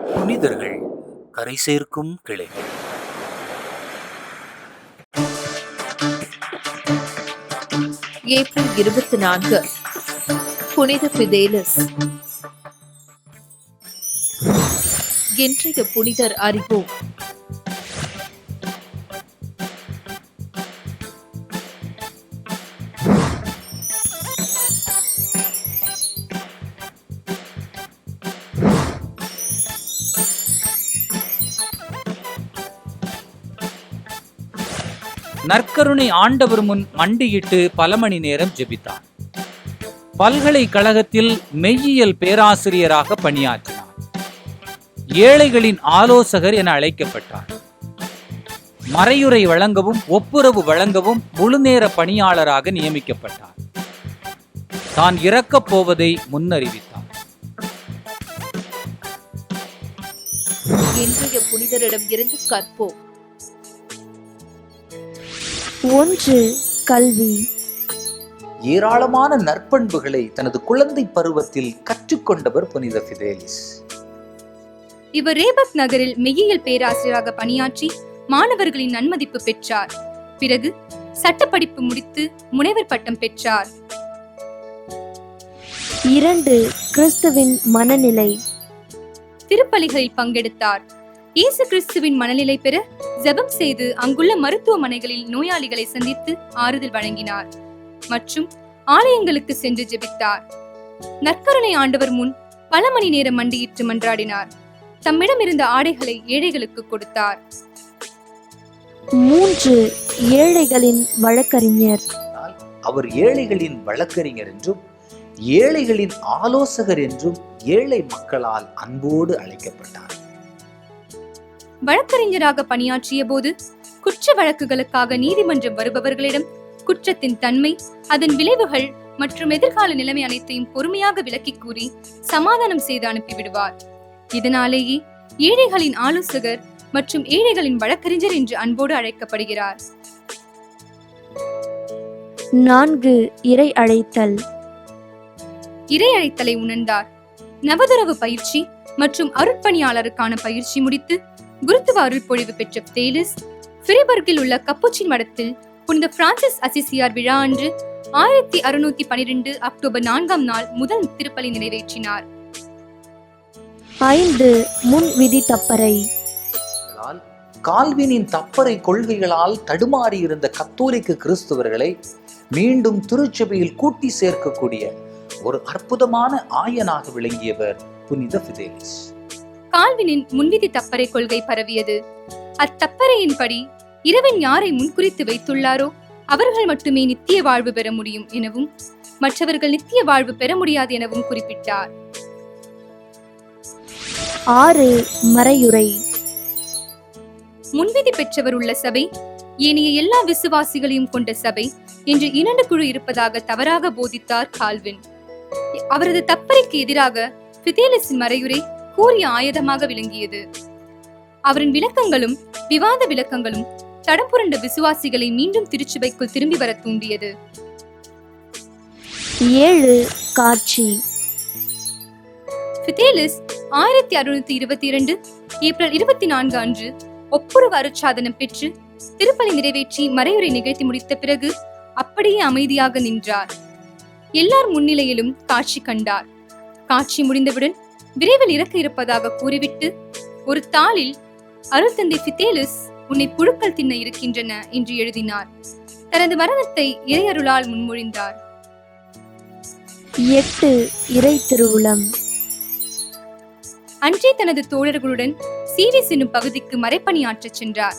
புனிதர்கள் கரை சேர்க்கும் கிளைகள். ஏப்ரல் இருபத்தி நான்கு புனித பிதேலஸ். இன்றைய புனிதர் அறிவோம். நற்கருணை ஆண்டவர் முன் மண்டியிட்டு பல மணி நேரம் ஜெபித்தார் பல்கலைக்கழகத்தில் மெய்யியல் பேராசிரியராக பணியாற்றினார். ஏழைகளின் ஆலோசகர் என அழைக்கப்பட்டார். மறையுரை வழங்கவும் ஒப்புரவு வழங்கவும் முழுநேர பணியாளராக நியமிக்கப்பட்டார். தான் இறக்கப் போவதை முன்னறிவித்தார் இன்றைய புனிதரிடம் இருந்து கற்போம். ஒன்று கல்வி. ஏராளமான நற்பண்புகளை தனது குழந்தை பருவத்தில் கற்றுக்கொண்டவர் புனித பிதேலிஸ் இவர் ரேபத் நகரில் மெய்யியல் பேராசிரியராக பணியாற்றி மாணவர்களின் நன்மதிப்பு பெற்றார். பிறகு சட்டப்படிப்பு முடித்து முனைவர் பட்டம் பெற்றார். இரண்டு கிறிஸ்துவின் மனநிலை. திருப்பலிகளில் பங்கெடுத்தார். இயேசு கிறிஸ்துவின் மனநிலை பெற ஜெபம் செய்து அங்குள்ள மருத்துவமனைகளில் நோயாளிகளை சந்தித்து ஆறுதல் வழங்கினார். மற்றும் ஆலயங்களுக்கு சென்று ஜெபித்தார். நற்கருணை ஆண்டவர் முன் பல மணி நேரம் மண்டியிட்டு மன்றாடினார். தம்மிடம் இருந்த ஆடைகளை ஏழைகளுக்கு கொடுத்தார். மூன்று ஏழைகளின் வழக்கறிஞர். அவர் ஏழைகளின் வழக்கறிஞர் என்றும் ஏழைகளின் ஆலோசகர் என்றும் ஏழை மக்களால் அன்போடு அழைக்கப்பட்டார். வழக்கறிஞராக பணியாற்றிய போது குற்ற வழக்குகளுக்காக நீதிமன்றம் வருபவர்களிடம் குற்றத்தின் தன்மை அதன் விளைவுகள் மற்றும் எதிர்கால நிலைமை அனைத்தையும் பொறுமையாக விளக்கிக் கூறி சமாதானம் செய்து அனுப்பிவிடுவார். இதனாலேயே ஏழைகளின் ஆலோசகர் மற்றும் ஏழைகளின் வழக்கறிஞர் என்று அன்போடு அழைக்கப்படுகிறார். நான்கு இறை அழைத்தல். இறை அழைத்தலை உணர்ந்தார். நவதுறவு பயிற்சி மற்றும் அருட்பணியாளருக்கான பயிற்சி முடித்து குருத்துவ அருள்பொழிவு பெற்ற தேலிஸ் ஃபிரிபர்கில் உள்ள கப்புச்சின் மடத்தில் புனித பிரான்சிஸ் அசிசியார் விழா அன்று ஆயிரத்தி அறுநூத்தி பனிரெண்டு அக்டோபர் நான்காம் நாள் முதல் திருப்பலி நிறைவேற்றினார். ஐந்து முன் விதி தப்பறை. கால்வினின் தப்பறை கொள்கைகளால் தடுமாறி இருந்த கத்தோலிக்க கிறிஸ்தவர்களை மீண்டும் திருச்சபையில் கூட்டி சேர்க்கக்கூடிய ஒரு அற்புதமான ஆயனாக விளங்கியவர் புனித பிதேலிஸ் கால்வினின் முன்விதி தப்பறை கொள்கை பரவியது. அத்தப்பறையின்படி இறைவன் யாரை முன்குறித்து வைத்துள்ளாரோ அவர்கள் மட்டுமே நித்திய வாழ்வு பெற முடியும் எனவும் மற்றவர்கள் நித்திய வாழ்வு பெற முடியாது எனவும் குறிப்பிட்டார். ஆறு மறையுரை முன்விதி பெற்றவர் உள்ள சபை ஏனைய எல்லா விசுவாசிகளையும் கொண்ட சபை என்று இரண்டு குழு இருப்பதாக தவறாக போதித்தார் கால்வின். அவரது தப்பறைக்கு எதிராக பிதேலிஸின் மறையுரை கூறிய ஆயுதமாக விளங்கியது. அவரின் விளக்கங்களும் விவாத விளக்கங்களும் தடம் புரண்ட விசுவாசிகளை மீண்டும் திருச்சபைக்குள் திரும்பி வர தூண்டியது. ஏழு காட்சி. பிதேலிஸ் ஆயிரத்தி அறுநூத்தி இருபத்தி இரண்டு ஏப்ரல் இருபத்தி நான்கு அன்று ஒப்புரவு அருட்சாதனம் பெற்று திருப்பலி நிறைவேற்றி மறையுரை நிகழ்த்தி முடித்த பிறகு அப்படியே அமைதியாக நின்றார். எல்லார் முன்னிலையிலும் காட்சி கண்டார். காட்சி முடிந்தவுடன் விரைவில் இறக்க இருப்பதாக கூறிவிட்டு ஒரு தாளில் அருள்தந்தை பிதேலிஸ் உன்னை புழுக்கள் தின்ன இருக்கின்றன என்று எழுதினார். தனது மரணத்தை இறையருளால் முன்மொழிந்தார். எட்டு இறை திருவுளம். அன்றே தனது தோழர்களுடன் சீரிஸ் என்னும் பகுதிக்கு மறைப்பணியாற்றச் சென்றார்.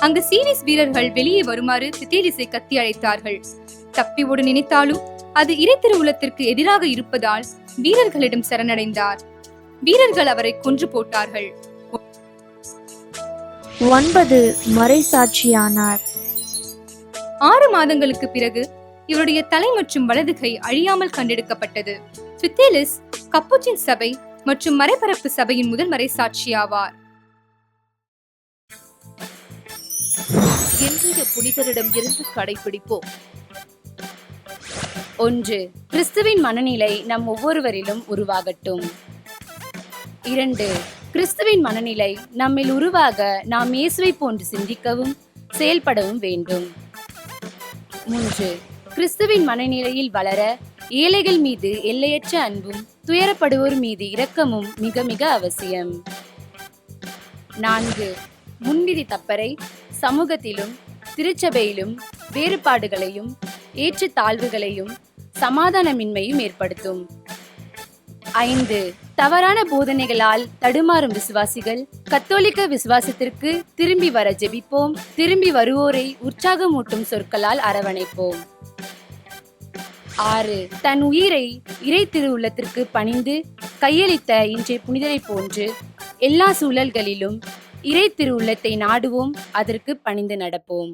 அங்கு சீரிஸ் வீரர்கள் வெளியே வருமாறு பித்தேலிஸை கத்தி அழைத்தார்கள். தப்பி ஓட நினைத்தாலும் அது இறை திருவுலத்திற்கு எதிராக இருப்பதால் வீரர்களிடம் சரணடைந்தார். வீரர்கள் அவரை கொன்று போட்டார்கள். ஒன்பது மறைசாட்சியானார். ஆறு மாதங்களுக்கு பிறகு இவருடைய தலை மற்றும் வலது கை அழியாமல் கண்டெடுக்கப்பட்டது. பித்தேலிஸ் கப்புச்சின் சபை மற்றும் மறைபரப்பு சபையின் முதல் மறைசாட்சியாவார். இன்றைய புனிதரிடம் இருந்து கடைபிடிப்போம் ஒன்று கிறிஸ்துவின் மனநிலை நம் ஒவ்வொருவரிலும் உருவாகட்டும். இரண்டு கிறிஸ்துவின் மனநிலை நம்மில் உருவாக நாம் இயேசுவை போன்று சிந்திக்கவும் செயல்படவும் வேண்டும். மூன்று கிறிஸ்துவின் மனநிலையில் வளர ஏழைகள் மீது எல்லையற்ற அன்பும் துயரப்படுவோர் மீது இரக்கமும் மிக மிக அவசியம். நான்கு முன்விதி தப்பறை சமூகத்திலும் திருச்சபையிலும் வேறுபாடுகளையும் ஏற்றத்தாழ்வுகளையும் சமாதானமின்மையும் ஏற்படுத்தும். ஐந்து. தவறான போதனைகளால் தடுமாறும் விசுவாசிகள் கத்தோலிக்க விசுவாசத்திற்கு திரும்பி வர ஜெபிப்போம். திரும்பி வருவோரை உற்சாகமூட்டும் சொற்களால் அரவணைப்போம். ஆறு. தன் உயிரை இறை திருவுள்ளத்திற்கு பணிந்து கையளித்த இன்றைய புனிதரை போன்று எல்லா சூழல்களிலும் இறை திருவுள்ளத்தை நாடுவோம் அதற்கு பணிந்து நடப்போம்.